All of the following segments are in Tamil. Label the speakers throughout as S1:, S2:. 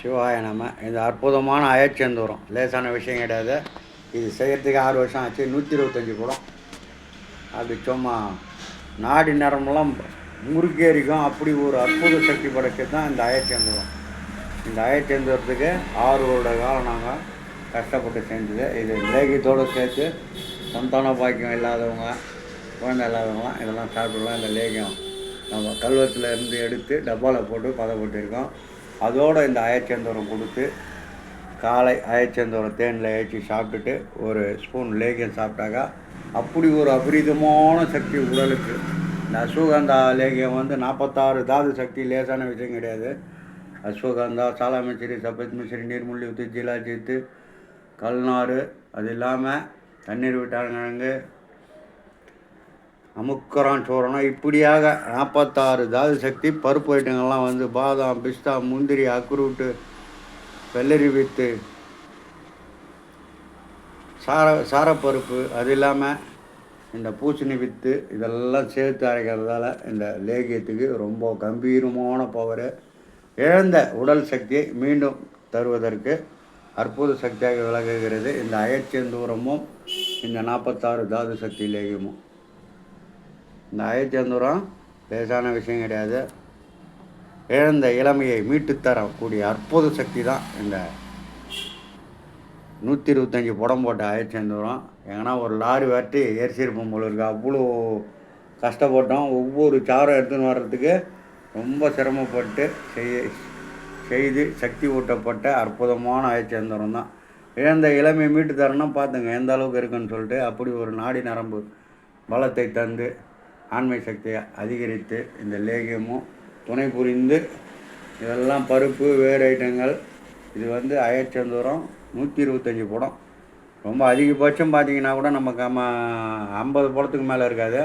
S1: சிவாய நம்ம இந்த அற்புதமான அயச்சந்தூரம். லேசான விஷயம் கிடையாது. இது செய்கிறதுக்கு ஆறு வருஷம் ஆச்சு. நூற்றி இருபத்தஞ்சி கூடம். அது சும்மா நாடி நரம்பெல்லாம் முறுக்கேறிக்கும் அப்படி ஒரு அற்புத சக்தி படைச்சது தான் இந்த அயச்சந்தூரம். இந்த அயச்சந்தூரத்துக்கு ஆறு வருட காலம் நாங்கள் கஷ்டப்பட்டு செஞ்சது. இது லேகியத்தோடு சேர்த்து சந்தான பாக்கியம் இல்லாதவங்க குழந்தை இல்லாதவங்களாம் இதெல்லாம் சாப்பிடலாம். இந்த லேகியம் நம்ம கல்வத்தில் இருந்து எடுத்து டப்பாவில் போட்டு பதப்பட்டிருக்கோம் அதோடு இந்த அயச்சந்தூரம் கொடுத்து காலை அயச்சந்தூரம் தேனில் ஏற்றி சாப்பிட்டுட்டு ஒரு ஸ்பூன் லேகியம் சாப்பிட்டாக்கா அப்படி ஒரு அபரிதமான சக்தி உடலுக்கு. இந்த அஸ்வகந்தா லேகியம் வந்து நாற்பத்தாறு தாது சக்தி லேசான விஷயம் கிடையாது. அஸ்வகந்தா சாலாமிச்சிரி சப்பத் மிச்சிரி நீர்முள்ளி ஊற்றி ஜீலாஜித்து கல்நாறு அது இல்லாமல் தண்ணீர் விட்டாங்கிழங்கு அமுக்கரான் சோறணும் இப்படியாக நாற்பத்தாறு தாது சக்தி பருப்பு ஐட்டங்கள்லாம் வந்து பாதாம் பிஸ்தா முந்திரி அக்ரூட்டு வெள்ளரி வித்து சார சாரப்பருப்பு அது இல்லாமல் இந்த பூசணி வித்து இதெல்லாம் சேர்த்து அரைக்கிறதால இந்த லேகியத்துக்கு ரொம்ப கம்பீரமான பவர் இழந்த உடல் சக்தியை மீண்டும் தருவதற்கு அற்புத சக்தியாக விளங்குகிறது இந்த அயச்சந்தூரமும் இந்த நாற்பத்தாறு தாது சக்தி லேகியமும். இந்த அயச்சந்தூரம் லேசான விஷயம் கிடையாது. இழந்த இளமையை மீட்டு தரக்கூடிய அற்புத சக்தி தான் இந்த நூற்றி இருபத்தஞ்சி புடம் போட்ட அயச்சந்தூரம் ஏன்னா ஒரு லாரி வாட்டி எரிச்சிருப்போம் போல இருக்கு. அவ்வளோ கஷ்டப்பட்டோம். ஒவ்வொரு சாரம் எடுத்துன்னு வர்றதுக்கு ரொம்ப சிரமப்பட்டு செய்ய செய்து சக்தி ஊட்டப்பட்ட அற்புதமான அயச்சந்தூரம் தான். இழந்த இளமையை மீட்டு தரணும் பார்த்துங்க எந்த அளவுக்கு இருக்குன்னு சொல்லிட்டு அப்படி ஒரு நாடி நரம்பு பலத்தை தந்து ஆண்மை சக்தியை அதிகரித்து இந்த லேகியமும் துணை புரிந்து இதெல்லாம் பருப்பு வேறு ஐட்டங்கள் இது வந்து அயச்சந்தூரம் நூற்றி இருபத்தஞ்சி படம். ரொம்ப அதிகபட்சம் பார்த்தீங்கன்னா கூட நமக்கு நம்ம ஐம்பது படத்துக்கு மேலே இருக்காது.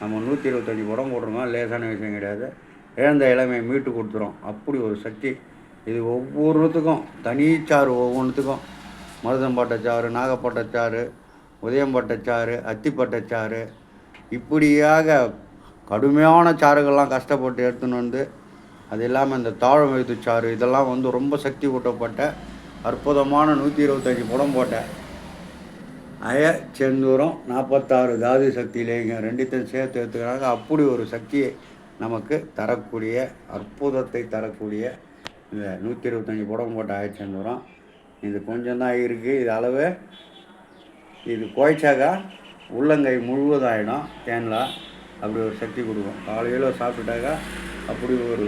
S1: நம்ம நூற்றி இருபத்தஞ்சி படம் போட்டிருக்கோம். லேசான விஷயம் கிடையாது. இழந்த இளமையை மீட்டு கொடுத்துரும். அப்படி ஒரு சக்தி. இது ஒவ்வொருத்துக்கும் தனிச்சாறு ஒவ்வொன்றுத்துக்கும் மருதம்பட்டச்சாறு நாகப்பட்டச்சாறு உதயம்பட்டச்சாறு அத்திப்பட்டச்சாறு இப்படியாக கடுமையான சாறுகள்லாம் கஷ்டப்பட்டு எடுத்துன்னு வந்து அது இல்லாமல் இந்த தாழம் எழுத்து சாறு இதெல்லாம் வந்து ரொம்ப சக்தி கூட்டப்பட்ட அற்புதமான நூற்றி இருபத்தஞ்சி படம் போட்ட அய செந்தூரம் நாற்பத்தாறு தாது சக்தியிலேங்க ரெண்டுத்தையும் சேர்த்து எடுத்துக்கிறாங்க. அப்படி ஒரு சக்தியை நமக்கு தரக்கூடிய அற்புதத்தை தரக்கூடிய இந்த நூற்றி இருபத்தஞ்சி புடம் போட்ட அயச்சந்தூரம். இது கொஞ்சம் தான் இருக்குது இது அளவு இது குழைச்சாக்கா உள்ளங்கை முழுவதாயிடும். தேனில் அப்படி ஒரு சக்தி கொடுக்கும். காலையில் சாப்பிட்டாக்கா அப்படி ஒரு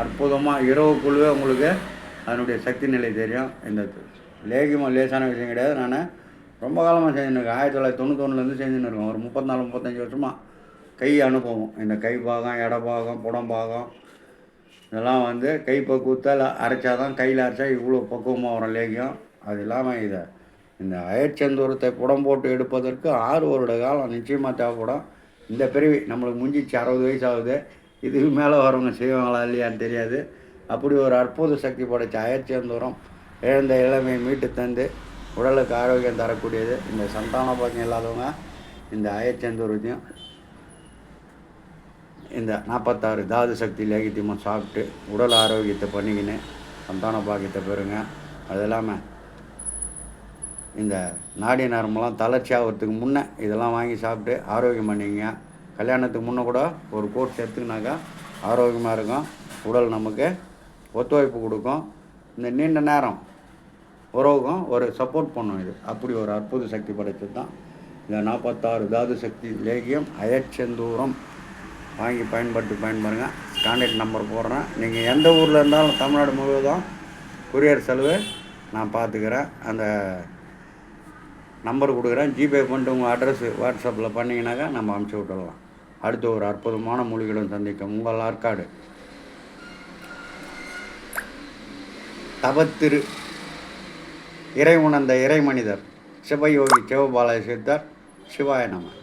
S1: அற்புதமாக இரவுக்குள்ளவே உங்களுக்கு அதனுடைய சக்தி நிலை தெரியும். இந்த லேகியமாக லேசான விஷயம் கிடையாது. நான் ரொம்ப காலமாக செஞ்சுன்னு ஆயிரத்தி தொள்ளாயிரத்தி தொண்ணூத்தொன்னுலேருந்து செஞ்சுன்னு இருக்கேன் ஒரு முப்பத்தினாலு முப்பத்தஞ்சு வருஷமாக கை அனுபவம். இந்த கை பாகம் எடை பாகம் புடம் பாகம் இதெல்லாம் வந்து கை பக்குவத்தால் அரைச்சாதான் கையில் அரைச்சா இவ்வளோ பக்குவமாக வரும் லேகியம். அது இல்லாமல் இதை இந்த அயற்சந்தூரத்தை புடம் போட்டு எடுப்பதற்கு ஆறு வருட காலம் நிச்சயமாக தேவைப்படும். இந்த பிறவி நம்மளுக்கு முடிஞ்சிச்சு அறுபது வயசு ஆகுது இதுக்கு மேலே வரவங்க செய்வாங்களா இல்லையான்னு தெரியாது. அப்படி ஒரு அற்புத சக்தி படைச்ச அயற்சந்தூரம் இழந்த இளமையை மீட்டு தந்து உடலுக்கு ஆரோக்கியம் தரக்கூடியது. இந்த சந்தான பாக்கியம் இல்லாதவங்க இந்த அயற்சந்தூரத்தையும் இந்த நாற்பத்தாறு தாது சக்தி லேகியத்தையும் சாப்பிட்டு உடல் ஆரோக்கியத்தை பண்ணிக்கின்னு சந்தான பாக்கியத்தை பெறுங்க. அது இல்லாமல் இந்த நாடி நரம்பெலாம் தளர்ச்சி ஆகிறதுக்கு முன்னே இதெல்லாம் வாங்கி சாப்பிட்டு ஆரோக்கியம் பண்ணிக்கங்க. கல்யாணத்துக்கு முன்னே கூட ஒரு கோர்ஸ் எடுத்துக்கினாக்கா ஆரோக்கியமாக இருக்கும். உடல் நமக்கு ஒத்துழைப்பு கொடுக்கும். இந்த நீண்ட நேரம் உறவுக்கும் ஒரு சப்போர்ட் பண்ணும் இது. அப்படி ஒரு அற்புத சக்தி படைத்தது தான். இந்த நாற்பத்தாறு தாது சக்தி லேகியம் அயச்செந்தூரம். வாங்கி பயன்படுத்தி பயன்படுங்க கான்டாக்ட் நம்பர் போடுறேன். நீங்கள் எந்த ஊரில் இருந்தாலும் தமிழ்நாடு முழுவதும் கொரியர் செலவு நான் பார்த்துக்கிறேன். அந்த நம்பர் கொடுக்குறேன். ஜிபே பண்ணிட்டு உங்கள் அட்ரஸ் வாட்ஸ்அப்பில் பண்ணிங்கனாக்கா நம்ம அமுச்சு விட்டுடலாம். அடுத்து ஒரு அற்புதமான மொழிகளும் சந்திக்கும். உங்கள் ஆற்காடு. தபத்திரு இறை உணர்ந்த இறை மனிதர் சிவயோகி சிவபாலய சித்தர். சிவாய நமன்